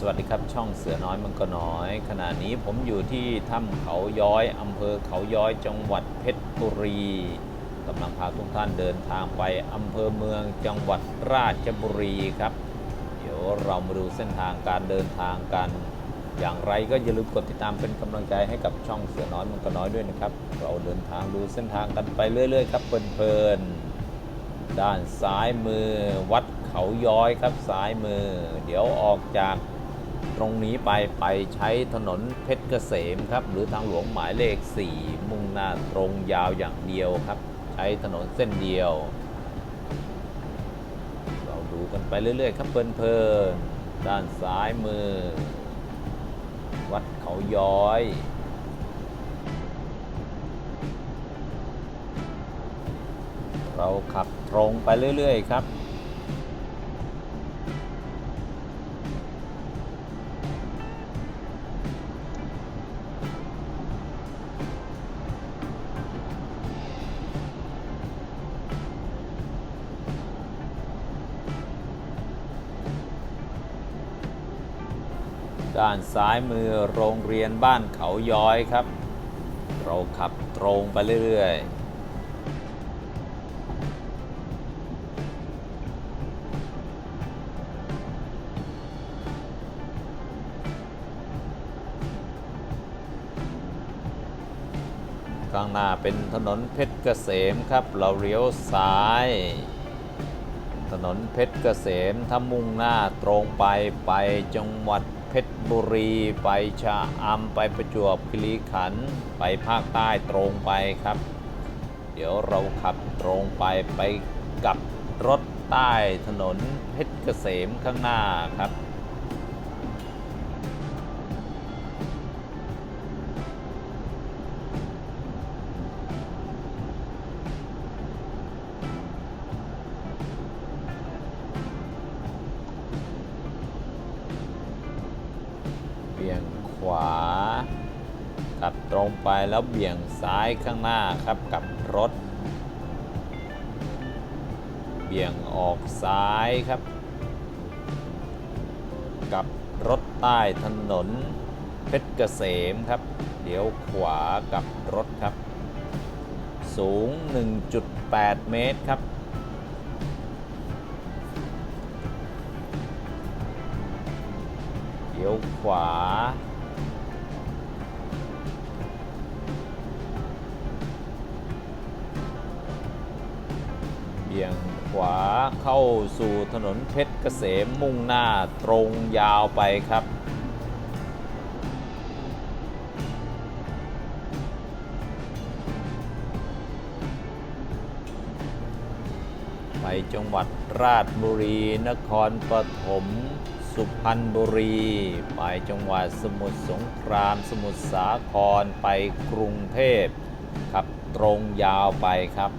สวัสดีครับช่องเสือน้อยมังกรน้อย ขณะนี้ผมอยู่ที่ถ้ำเขาย้อยอำเภอเขาย้อยจังหวัดเพชรบุรีกำลังพาทุกท่านเดินทางไปอำเภอเมืองจังหวัดราชบุรีครับ เดี๋ยวเรามาดูเส้นทางการเดินทางกัน อย่างไรก็อย่าลืมกดติดตามเป็นกำลังใจให้กับช่องเสือน้อยมังกรน้อยด้วยนะครับ เราเดินทางดูเส้นทางกันไปเรื่อย ๆ ครับเพลินๆด้านซ้ายมือวัดเขาย้อยครับซ้ายมือ เดี๋ยวออกจาก ตรงนี้ไปไปใช้ถนนเพชรเกษมครับ หรือทางหลวงหมายเลข 4 มุ่งหน้าตรงยาวอย่างเดียวครับ ใช้ถนนเส้นเดียว เราดูกันไปเรื่อยๆ ครับเพลินๆด้านซ้ายมือ วัดเขาย้อยเราขับตรงไปเรื่อย ๆ ครับ ด้านซ้ายมือโรงเรียนบ้านเขาย้อยครับ เราขับตรงไปเรื่อยๆข้างหน้าเป็นถนนเพชรเกษมครับ เราเลี้ยวซ้าย ถนนเพชรเกษมถ้ามุ่งหน้าตรงไปไปจังหวัด ชรบุรีไปชะอำไปประจวบคีรีขันธ์ไปภาคใต้ตรงไปครับ เดี๋ยวเราขับตรงไปไปกับรถใต้ถนนเพชรเกษมข้างหน้าครับ ไปแล้วเบี่ยงซ้ายข้างหน้าครับกับรถ เบี่ยงออกซ้ายครับ กับรถใต้ถนนเพชรเกษมครับเดี๋ยวขวากับรถครับ สูง 1.8 เมตรครับเดี๋ยวขวา อียงขวาเข้าสู่ถนนเพชรเกษมมุ่งหน้าตรงยาวไปครับไปจังหวัดราชบุรี นครปฐม สุพรรณบุรี ไปจังหวัดสมุทรสงคราม สมุทรสาคร ไปกรุงเทพขับ ตรงยาวไปครับ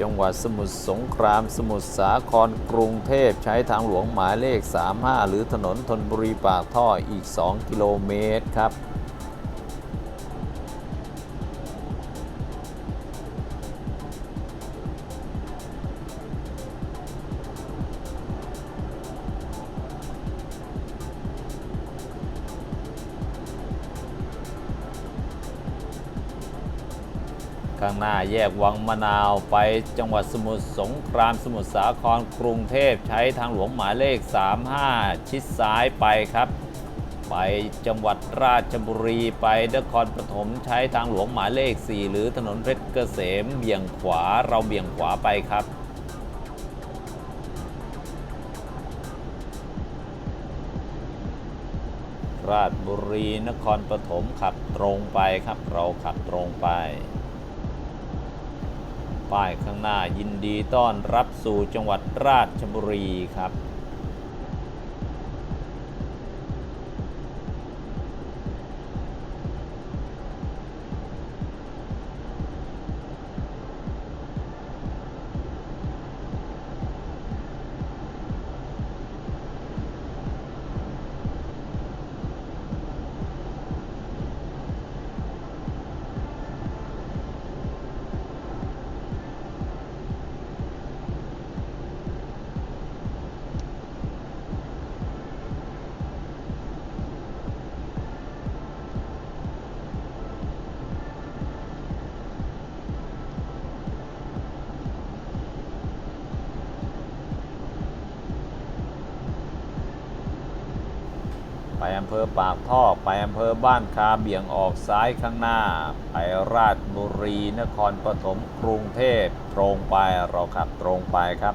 จังหวัดสมุทรสงคราม สมุทรสาครกรุงเทพใช้ทางหลวงหมายเลข 35 หรือถนนทนบุรีปากท่ออีก 2 กิโลเมตรครับ ข้างหน้าแยกวังมะนาวไปจังหวัดสมุทรสงครามสมุทรสาครกรุงเทพใช้ทางหลวงหมายเลข 35 ชิดซ้ายไปครับ ไปจังหวัดราชบุรีไปนครปฐมใช้ทางหลวงหมายเลข 4 หรือถนนเพชรเกษมเบี่ยงขวาเราเบี่ยงขวาไปครับราชบุรีนครปฐมขับตรงไปครับ เราขับตรงไป ป้ายข้างหน้ายินดีต้อนรับสู่จังหวัดราชบุรีครับ อำเภอปากท่อ ไปอำเภอบ้านคาเบี่ยงออกซ้ายข้างหน้า ไปราชบุรี นครปฐมกรุงเทพตรงไปเราขับตรงไปครับ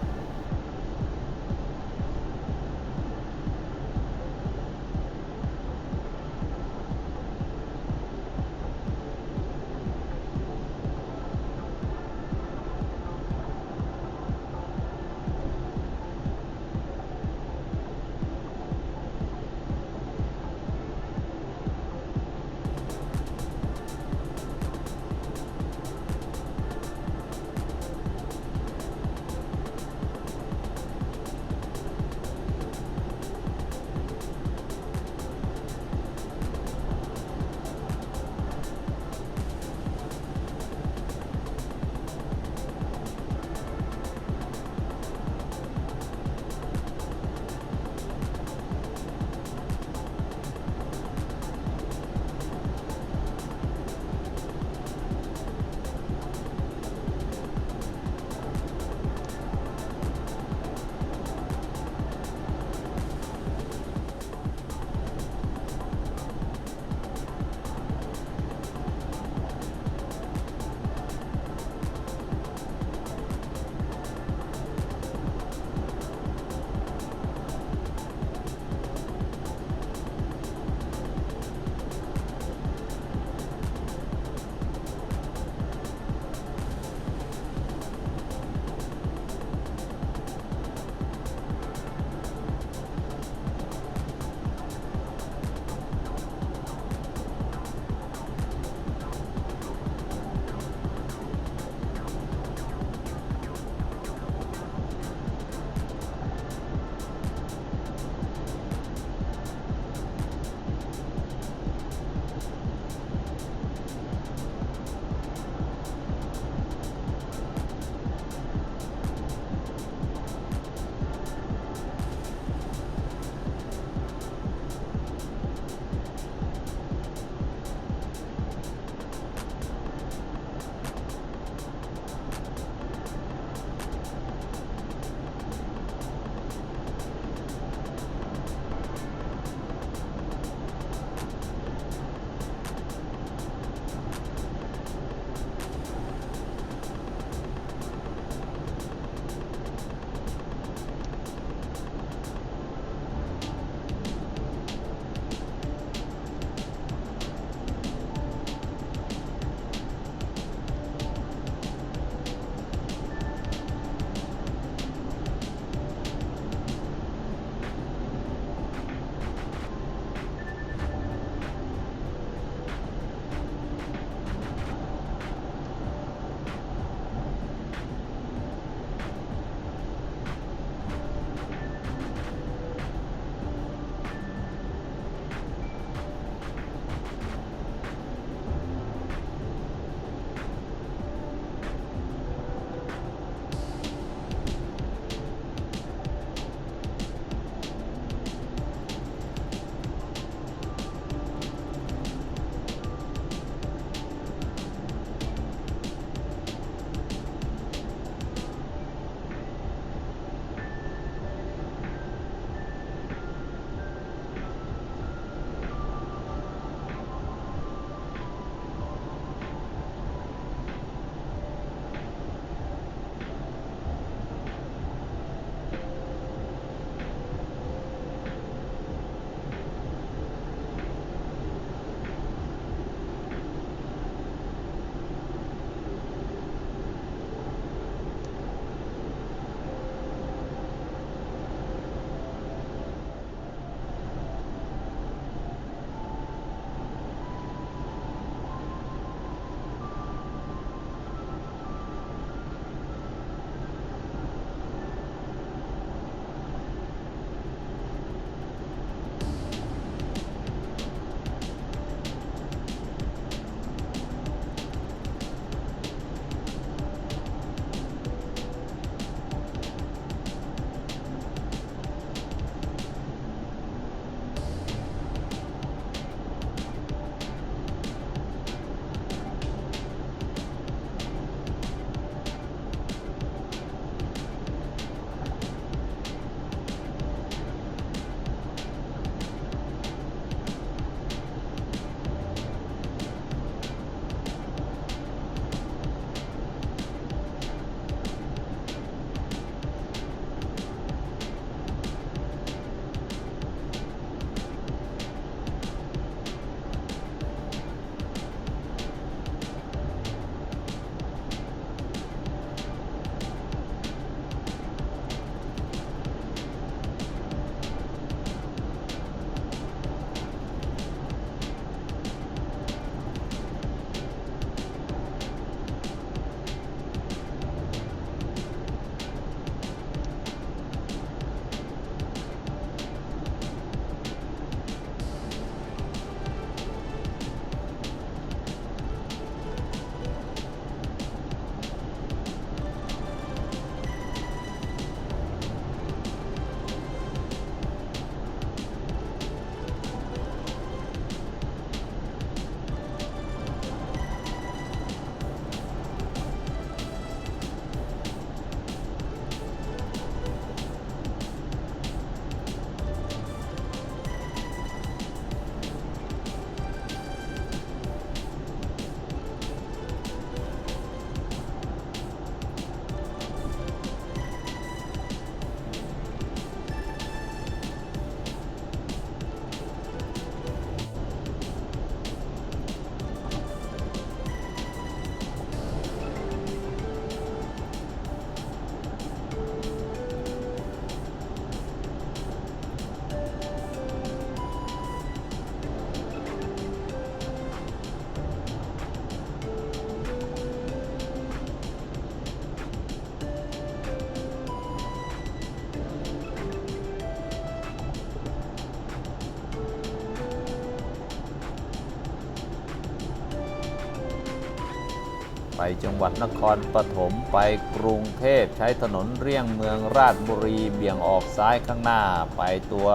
ไปจังหวัดนครปฐมไปกรุงเทพใช้ถนนเลี่ยงเมืองราชบุรีเบี่ยงออกซ้ายข้างหน้า ไปตัว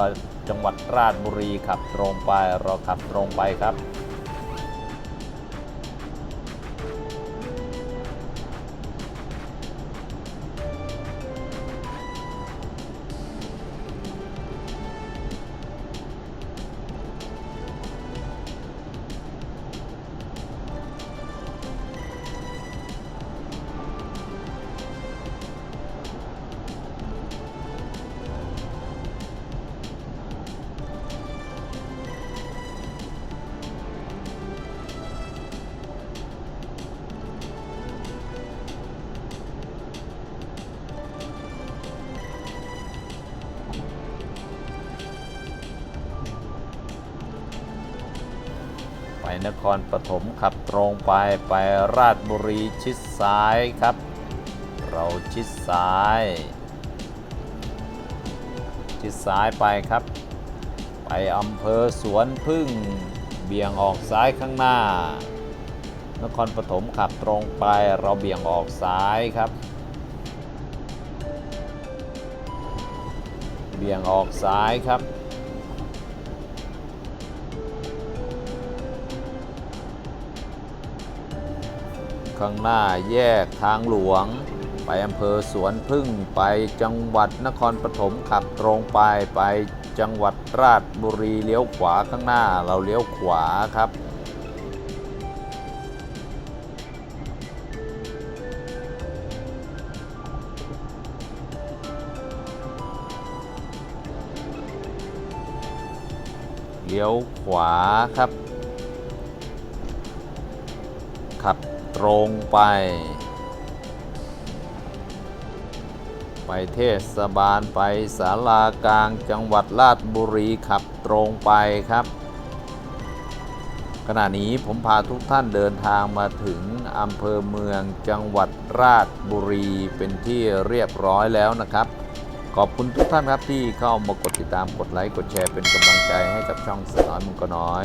จังหวัดราชบุรีขับตรงไปเราขับตรงไปครับ ไปนครปฐมขับตรงไปไปราชบุรีชิดซ้ายครับ เราชิดซ้าย ชิดซ้ายไปครับ ไปอำเภอสวนพึ่งเบี่ยงออกซ้ายข้างหน้า นครปฐมขับตรงไปเราเบี่ยงออกซ้ายครับ เบี่ยงออกซ้ายครับ ข้างหน้าแยกทางหลวง ไปอำเภอสวนพึ่งไปจังหวัดนครปฐมขับตรงไปไปจังหวัดราชบุรีเลี้ยวขวาข้างหน้าเราเลี้ยวขวาครับเลี้ยวขวาครับ ตรงไป ไปเทศบาลไปศาลากลางจังหวัดราชบุรีขับตรงไปครับ ขณะนี้ผมพาทุกท่านเดินทางมาถึงอำเภอเมืองจังหวัดราชบุรีเป็นที่เรียบร้อยแล้วนะครับขอบคุณทุกท่านครับที่เข้ามากดติดตามกดไลค์ กดแชร์เป็นกำลังใจให้กับช่องสน้อยมุงก็น้อย